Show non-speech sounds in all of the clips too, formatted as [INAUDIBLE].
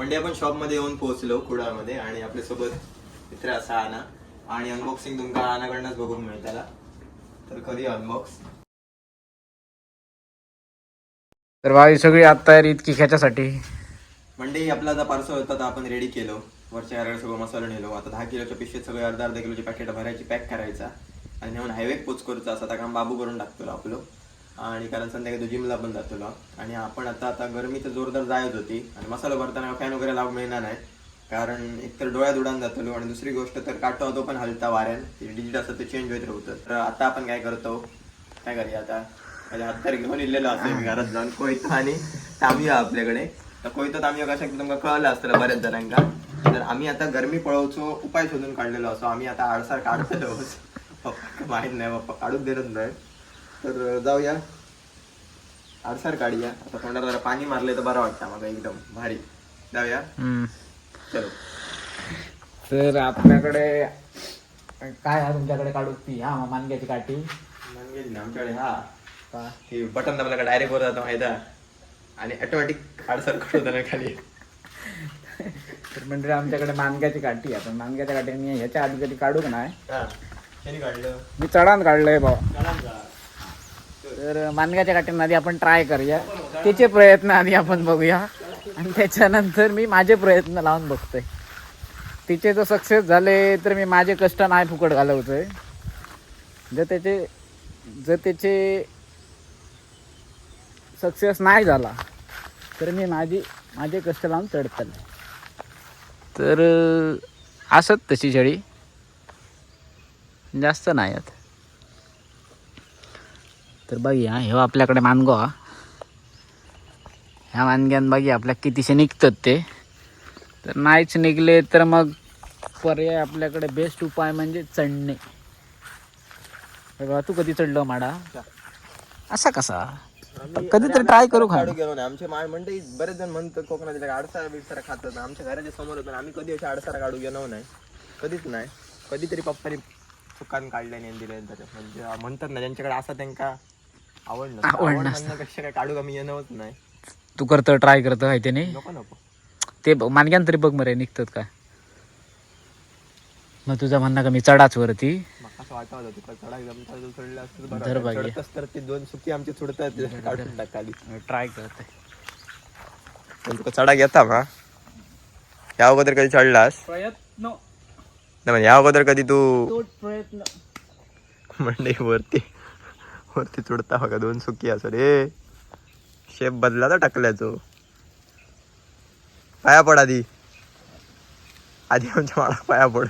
म्हणजे आपण शॉपमध्ये येऊन पोहोचलो कुडाळमध्ये आणि आपल्यासोबत मित्र असा आना. आणि अनबॉक्सिंग तुमका आनाकडनंच बघूक मिळताला तर कधी अनबॉक्स तर बाई सगळी आता तयारी इतकी खेच्यासाठी म्हणजे आपला आता पार्सल होता तर आपण रेडी केलो. वरच्या घराकडे सगळं मसाला नेलो. आता दहा किलोच्या पिशवीत सगळे अर्धा अर्धा किलोचे पॅकेट भरायची पॅक करायचा. आणि नेऊन हायवे पोच करूचा असा आता काम बाबू करून टाकतो आपलं. आणि कारण संध्याकाळी तो जिमला पण जातो आणि आपण आता आता गरमी तर जोरदार जायच होती. आणि मसाला भरताना फॅन वगैरे लाभ मिळणार नाही. कारण एकतर डोळ्यात उडान जातलो आणि दुसरी गोष्ट तर काटो तो पण हलता वाऱ्यान. डिजिट असं ते चेंज होत राहतं. तर आता आपण काय करतो? काय करूया आता? माझ्या हत्यार घेऊन इलेलो असतो मी घरात जाऊन. कोयतो आणि तामिया आपल्याकडे. तर कोयतो तांबया कशा तुमका कळलं असतं बऱ्याच जणांका तर आम्ही आता गरमी पळवचो उपाय शोधून काढलेलो असो आम्ही आता आळसार काढतलो पप्पा [LAUGHS] माहीत नाही पप्पा काढूच देत नाही. तर जाऊया. आडसार काढूया. आता तोंडाला जरा पाणी मारले तर बरं वाटतं मला एकदम भारी. जाऊया. चलो. तर आपल्याकडे काय आहे तुमच्याकडे काढू? ती हा मग मानग्याची काठी. म्हणजे ना आमच्याकडे हा. का हे बटन दाबलं डायरेक्ट वर जातो माहिती? आणि ऑटोमॅटिक आडसार काढतो ना खाली. तर म्हणजे आमच्याकडे मानग्याची काठी आहे. पण मानग्याच्या काठी मी ह्याच्या आधी कधी काढू का नाही? हा. काढलं. मी चढान काढलंय भाऊ. काढा. तर मानगाच्या काठीमध्ये आपण ट्राय करूया. त्याचे प्रयत्न आधी आपण बघूया. आणि त्याच्यानंतर मी माझे प्रयत्न लावून बघतोय. तिचे जर सक्सेस झाले तर मी माझे कष्ट नाही फुकट घालवतोय. जर त्याचे जर त्याचे सक्सेस नाही झाला तर मी माझी माझे कष्ट लावून चढतले तर असत तशी छडी. जास्त नाही आहेत तर बघूया ह्यो आपल्याकडे मानगो हा. ह्या मानग्यान बघूया आपल्या कितीशे निघतात ते. तर नाहीच निघले तर मग पर्याय आपल्याकडे बेस्ट उपाय म्हणजे चढणे. हे बघा, तू कधी चढलो माडा? असा कसा? कधीतरी ट्राय करू खा काढू गेलो नाही. आमचे माय म्हणजे बरेच जण म्हणतात कोकणात आडसारा बिडसारा खातात. आमच्या घराच्या समोर होतं आम्ही कधी अशा आडसारा काढू गेलो नाही. कधीच नाही. कधीतरी पप्पानी चुकान काढले आणि दिले म्हणजे म्हणतात ना ज्यांच्याकडे असं त्यांका आवड नसतं आवड. म्हणण्यापेक्षा काय काढू कमी येणं होत नाही. तू करतो ट्राय करतो आहे त्याने. नको नको. ते मानग्यान तरी बघ मरे निघतात काय मग तुझं म्हणणं का मी चढाच वरती? मग असं वाटत होतं तुका चढाई जमता तू चढलं असतं धर बरं बागे. चढतच तर ते दोन सुकी आमचे ते काढून ट्राय करते. पण तुका चढा घेता मा. या अगोदर कधी चढलास? प्रयत्न. नाही म्हणजे या अगोदर कधी तू तो प्रयत्न. [LAUGHS] म्हणजे वरती. वरती चुडता बघा दोन सुकी असं रे. शेप बदला तर टाकल्याचो. पाया पड आधी. आधी आमच्या माळा पाया पड.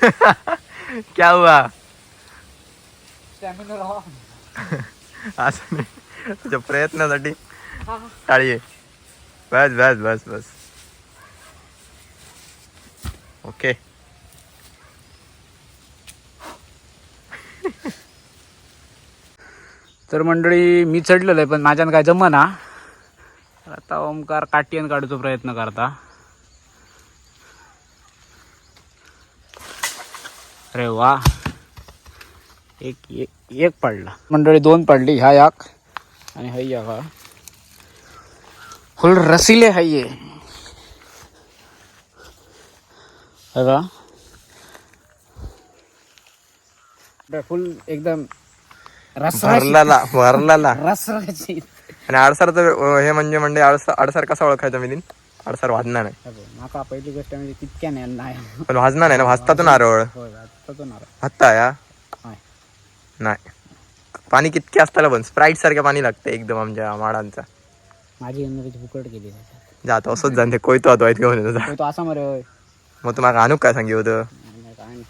[LAUGHS] क्या हुआ? असं नाही तुझ्या प्रयत्नासाठी टाळी बस बस बस बस। ओके। तर मंडळी मी चढलेलो आहे पण माझ्यानं काय जमना. आता ओमकार काटियन काढूचा प्रयत्न करता. अरे वा. एक एक एक पडला. मंडळी दोन पडली. ह्या याक आणि हय या का फुल रसिले हाय बघा. फुल एकदम रसराशी भरलाला भरलाला. रसराची आणि आडसारचं हे म्हणजे म्हणजे आडसार आडसार कसा ओळखायचा मी दिन आडसार वाजणार नाही. माका पहिली गोष्ट म्हणजे तितक्या नाही नाही. पण वाजणार नाही ना वाजता तो नारळ होय आता तो नारळ वाजता या? होय नाही. पाणी कितके असताना पण स्प्राईट सारखं पाणी लागतं एकदम आमच्या माडांचा. माझी एनर्जी फुकट गेली त्याच्यात. जात असंच जाणते कोयतो होतो घेऊन येतो जा. होय, तो असा मरे होय. मग तुम्हाला आणू काय सांगी होतं? नाही, काय नाही.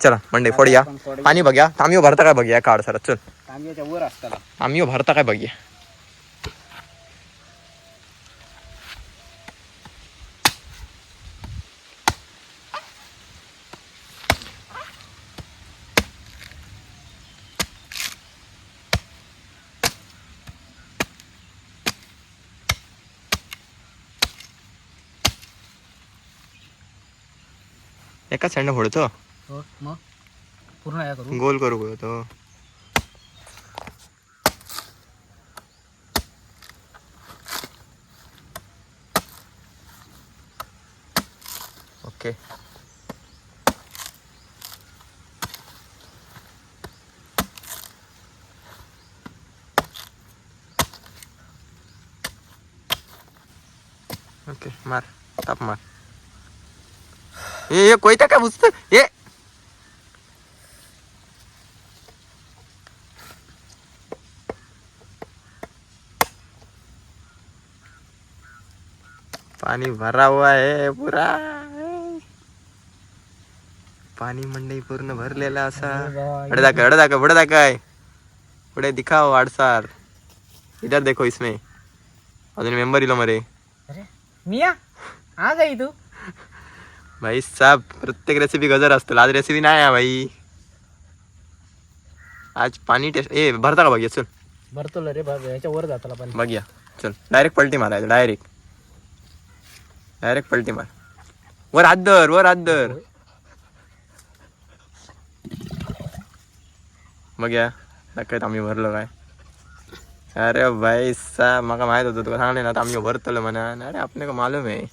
चला मंडे फोडूया. आपण फोडूया. पाणी बघूया. आम्ही भरता काय बघूया? काढ सर चल. कांद्याच्या वर असताना. आम्ही भरता काय बघूया? एकाच साईडनं फोडतो. हो मग? पूर्ण या करू? गोल करू तो. ओके. ओके मार ताप मार. ए ये कोयता काय बुजत? ए. पानी भरा हुआ है पुरा. पाणी मंडई पूर्ण भरलेला असा. पुढे दाखव पुढे दाखव पुढे दाखव पुढे दिखाओ आडसार. इधर देखो इसमें. अजून मेंबर इलो मरे. अरे मिया आज जाई तू भाई साहब प्रत्येक रेसिपी गजर असतो आज रेसिपी नाही आहे भाई. आज पाणी टेस्ट ए भरता का बघूया चल. भरतो रे याच्या वर जाताला पण. बघूया चल डायरेक्ट पलटी मारायचं डायरेक्ट डायरेक्ट पलटी मार. वर हात धर वर हात धर. बघूया दाखवत आम्ही भरलो काय. अरे भाई सा माका माहीत होतं तुका सांगले ना आम्ही भरतलो म्हणा. अरे आपने का मालूम आहे.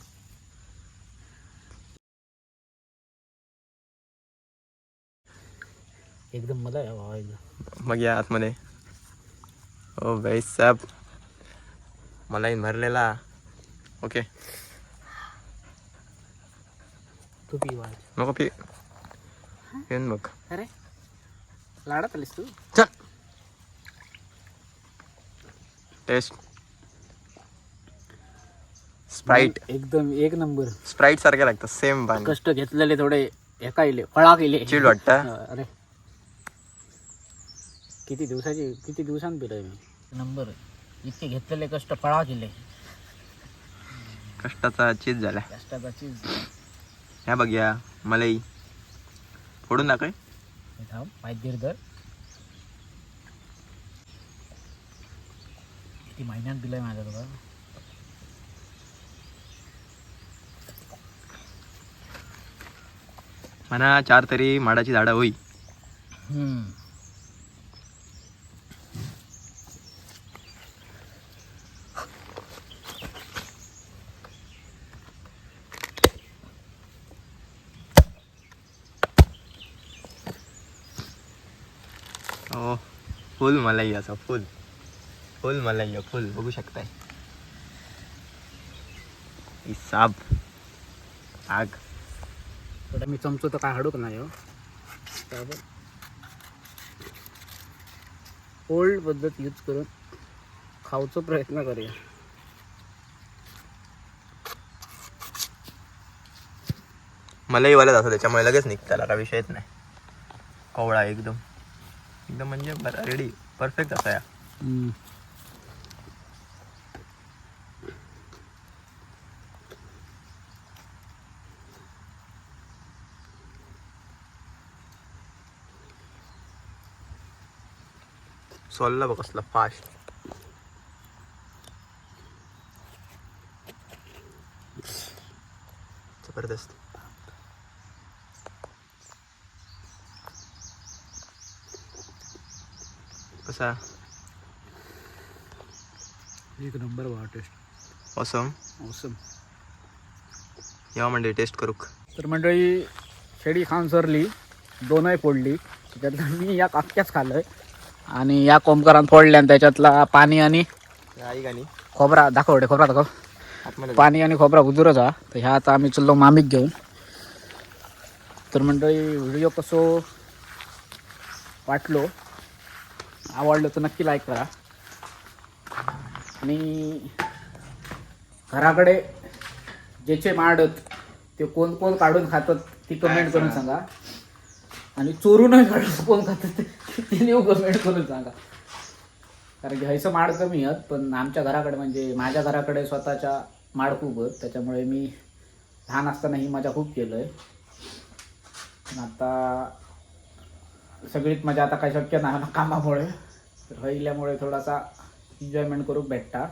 एकदम मला या भावा एकदम. मग या आतमध्ये. ओ भाई साहेब मला भरलेला ओके. तू पी नको पी. येऊन बघ. अरे लाडत आलीस तू? चल. टेस्ट. स्प्राईट. एकदम एक नंबर. स्प्राईट सारखे लागतं सेम पाणी कष्ट घेतलेले थोडे एका इले फळा केले चिड वाटतं. अरे. किती दिवसाची किती दिवसांत पिलोय मी? नंबर. इतके घेतलेले कष्ट फळा केले. कष्टाचा चीज झाला. कष्टाचा चीज. ह्या बघ या मलई. फोडून दाखव. थांब माहीत दीर दर किती महिन्यात दिलंय माझ्या तुला म्हणा चार तरी माडाची झाडं होई. हो. फुल मलाई असं फुल. फुल मलाई फुल. बघू शकताय. साप. आग. थोडा मी चमचो तर काय हाडूक नाही हो. बरोबर. ओल्ड पद्धत यूज करून खाऊचो प्रयत्न करूया. मलाही वालत असं त्याच्यामुळे लगेच निघताला का विषयच नाही. कवळा एकदम. एकदम म्हणजे रेडी परफेक्ट असा या. सोलला बघ कसला फास्ट जबरदस्त. कसा? एक नंबर बघा टेस्ट ऑसम औसम या म्हणजे टेस्ट करूक. तर मंडळी शेळी खाऊन सरली दोनही फोडली. त्याच्यातलं मी या अख्ख्याच खाल्लंय. आणि या कोंबकरान फोडल्या त्याच्यातला पाणी आणि खोबरा दाखव खोबरा दाखव. पाणी आणि खोबरा उजूरच हा. तर ह्या आता आम्ही चाललो मामीक घेऊन. तर मंडळी व्हिडिओ कसो वाटलो? आवडलं तर नक्की लाईक करा. आणि घराकडे ज्याचे माडत ते कोण कोण काढून खातात ती कमेंट करून सांगा. आणि चोरूनही काढून कोण खातात ते- ते लिहू कमेंट करून सांगा. कारण की हैसं माड कमी आहेत पण आमच्या घराकडे म्हणजे माझ्या घराकडे स्वतःच्या माड खूप आहेत त्याच्यामुळे मी लहान असताना ही मजा खूप केलं आहे आता सगळीत मजा आता काही शक्य नाही ना कामामुळे. तर राहिल्यामुळे थोडासा एन्जॉयमेंट करू भेटता.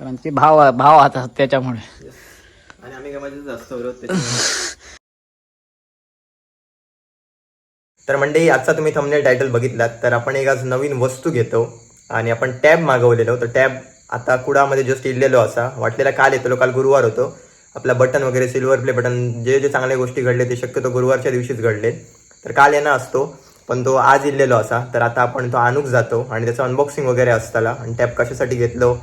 कारण ते भाव भाव आता त्याच्यामुळे. आणि आम्ही गमातच असतो विरोध [LAUGHS] तर मंडळी आजचा तुम्ही थंबनेल टायटल बघितलात तर आपण एक आज नवीन वस्तू घेतो आणि आपण टॅब मागवलेलो तर टॅब आता कुडामध्ये जस्ट इल्लेलो असा. वाटलेला काल येतो काल गुरुवार होतो. आपला बटन वगैरे सिल्वर प्ले बटन जे जे चांगल्या गोष्टी घडले ते शक्यतो गुरुवारच्या दिवशीच घडले. तर काल येणं असतो. पण तो आज इल्लेलो असा. तर आता आपण तो आणूक जातो आणि त्याचं अनबॉक्सिंग वगैरे असताना आणि टॅब कशासाठी घेतलो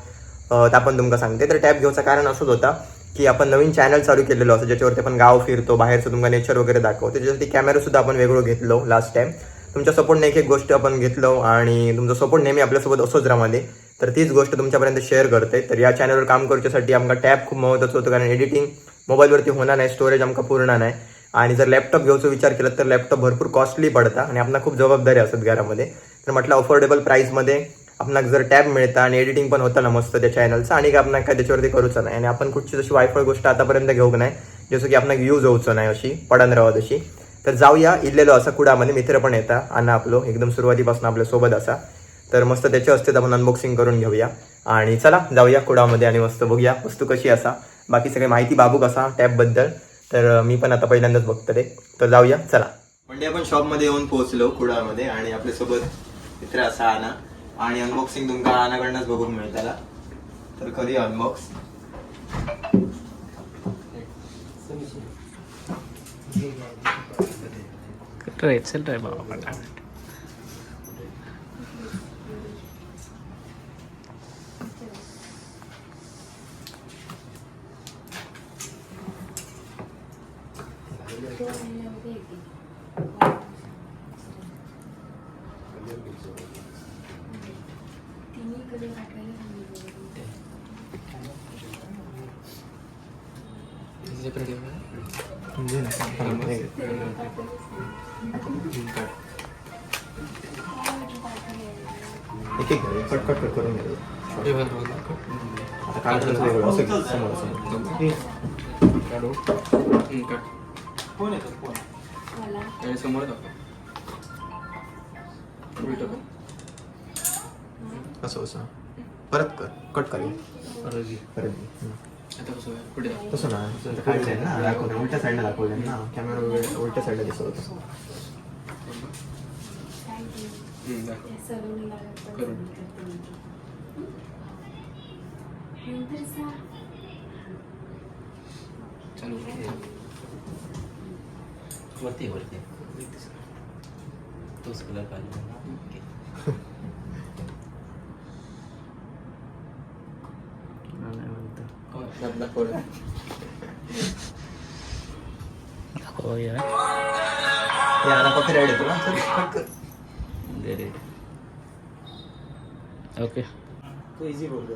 तर ते आपण तुमका सांगते. तर टॅब घेऊचं कारण असंच होता की आपण नवीन चॅनल चालू केलेलो असं ज्याच्यावरती आपण गाव फिरतो बाहेरचं तुमका नेचर वगैरे दाखवतो. त्याच्यासाठी कॅमेरासुद्धा आपण वेगळं घेतलो लास्ट टाइम तुमच्या सपोर्टने एक एक गोष्ट आपण घेतलो आणि तुमचा सपोर्ट नेहमी आपल्यासोबत असोच रामध्ये तर तीच गोष्ट तुमच्यापर्यंत शेअर करते. तर या चॅनलवर काम करूच्यासाठी आमका टॅब खूप महत्त्वाचं होतं कारण एडिटिंग मोबाईलवरती होणार नाही स्टोरेज आमका पूर्ण नाही. आणि जर लॅपटॉप घ्यायचा विचार केला तर लॅपटॉप भरपूर कॉस्टली पडता आणि आपला खूप जबाबदारी असत घरामध्ये. तर म्हटलं अफोर्डेबल प्राईसमध्ये आपणाक जर टॅब मिळता आणि एडिटिंग पण होतं ना मस्त त्या चॅनलचं आणि आपण काय त्याच्यावरती करूचं नाही. आणि आपण कुठची जशी वायफळ गोष्ट आतापर्यंत घेऊक नाही जसं की आपणाक यूज होऊचं नाही अशी पडन राहत अशी तर जाऊया इल्लेलो असा कुडामध्ये मित्र पण येता आणि आपलो एकदम सुरुवातीपासून आपल्यासोबत असा. तर मस्त त्याचे असते आपण अनबॉक्सिंग करून घेऊया. आणि चला जाऊया कुडामध्ये आणि मस्त बघूया वस्तू कशी असा. बाकी सगळी माहिती बाबू कसा टॅबबद्दल तर मी पण आता पहिल्यांदाच बघतो ते. तर जाऊया चला. म्हणजे आपण शॉपमध्ये येऊन पोहोचलो कुडामध्ये आणि आपल्यासोबत मित्र असा आणा आणि अनबॉक्सिंग तुमका आनाकडनंच बघूक मिळताला. तर कधी अनबॉक्स रे चल रे बाबा एक एक कट कट कट करून घे आता वेगळं असं समोर समोर मला. समोर असं असं. परत कर. कट कर. परत घे. हम्म. आता कसं? पुढे. तसं ना काढलंय ना दाखवलं उलट्या साईडला दाखवलंय ना. कॅमेरा उलट्या साईडला दिसत होतं. हम्म, दाखव. त्या पण. नंतर सा चालू वरती वरती तोच कलर पाहिजे हो, दाब- दाखवलं. हो या याला कॉपीराईट येतो ना चल कट कर दे रे ओके तो इझी बोलतो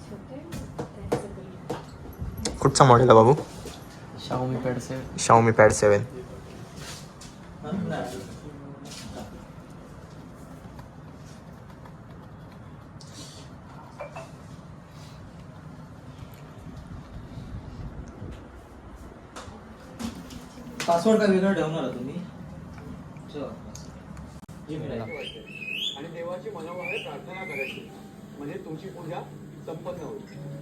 छोटे त्यांचं करूया. कुठचा मॉडेल आहे बाबू? Xiaomi Pad 7. Xiaomi pad seven password का वेगळा ठेवणार आहे तुम्ही? आणि देवाची मनामध्ये प्रार्थना करायची. म्हणजे तुमची पूजा संपन्न होईल.